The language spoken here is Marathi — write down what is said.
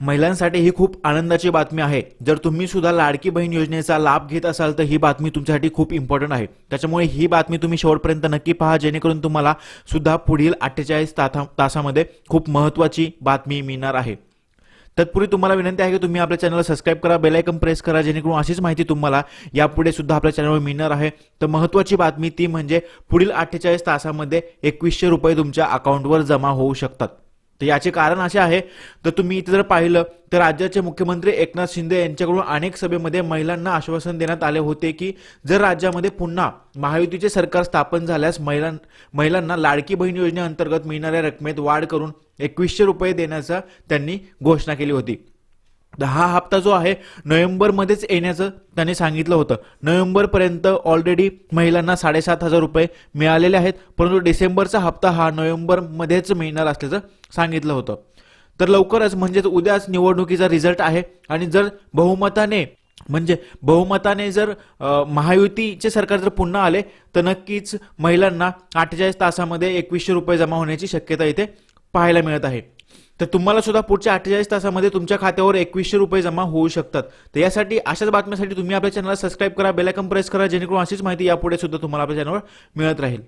महिलांसाठी ही खूप आनंदाची बातमी आहे. जर तुम्ही सुद्धा लाडकी बहीण योजनेचा लाभ घेत असाल तर ही बातमी तुमच्यासाठी खूप इम्पॉर्टंट आहे. त्याच्यामुळे ही बातमी तुम्ही शेवटपर्यंत नक्की पहा जेणेकरून तुम्हाला सुद्धा पुढील अठ्ठेचाळीस तासा तासामध्ये खूप महत्त्वाची बातमी मिळणार आहे. तत्पूर्वी तुम्हाला विनंती आहे की तुम्ही आपल्या चॅनलला सबस्क्राईब करा बेलायकन प्रेस करा जेणेकरून अशीच माहिती तुम्हाला यापुढे सुद्धा आपल्या चॅनलवर मिळणार आहे. तर महत्त्वाची बातमी ती म्हणजे पुढील अठ्ठेचाळीस तासामध्ये एकवीसशे रुपये तुमच्या अकाउंटवर जमा होऊ शकतात. तर याचे कारण असे आहे तर तुम्ही इथे जर पाहिलं तर राज्याचे मुख्यमंत्री एकनाथ शिंदे यांच्याकडून अनेक सभेमध्ये महिलांना आश्वासन देण्यात आले होते की जर राज्यामध्ये पुन्हा महायुतीचे सरकार स्थापन झाल्यास महिलां महिलांना लाडकी बहीण योजनेअंतर्गत मिळणाऱ्या रकमेत वाढ करून एकवीसशे रुपये देण्याचा त्यांनी घोषणा केली होती. हा हप्ता जो आहे नोव्हेंबरमध्येच येण्याचं त्यांनी सांगितलं होतं. नोव्हेंबरपर्यंत ऑलरेडी महिलांना साडेसात हजार रुपये मिळालेले आहेत परंतु डिसेंबरचा हप्ता हा नोव्हेंबरमध्येच मिळणार असल्याचं सांगितलं होतं. तर लवकरच म्हणजेच उद्याच निवडणुकीचा रिझल्ट आहे आणि जर बहुमताने म्हणजे बहुमताने जर महायुतीचे सरकार जर पुन्हा आले तर नक्कीच महिलांना अठ्ठेचाळीस तासामध्ये एकवीसशे रुपये जमा होण्याची शक्यता इथे पाहायला मिळत आहे. तर तुम्हाला सुद्धा पुढच्या अठ्ठेचाळीस तासामध्ये तुमच्या खात्यावर एकवीसशे रुपये जमा होऊ शकतात. तर यासाठी अशाच बातम्यासाठी तुम्ही आपल्या चॅनलला सबस्क्राईब करा बेलायकन प्रेस करा जेणेकरून अशीच माहिती यापुढे सुद्धा तुम्हाला आपल्या चॅनलवर मिळत राहील.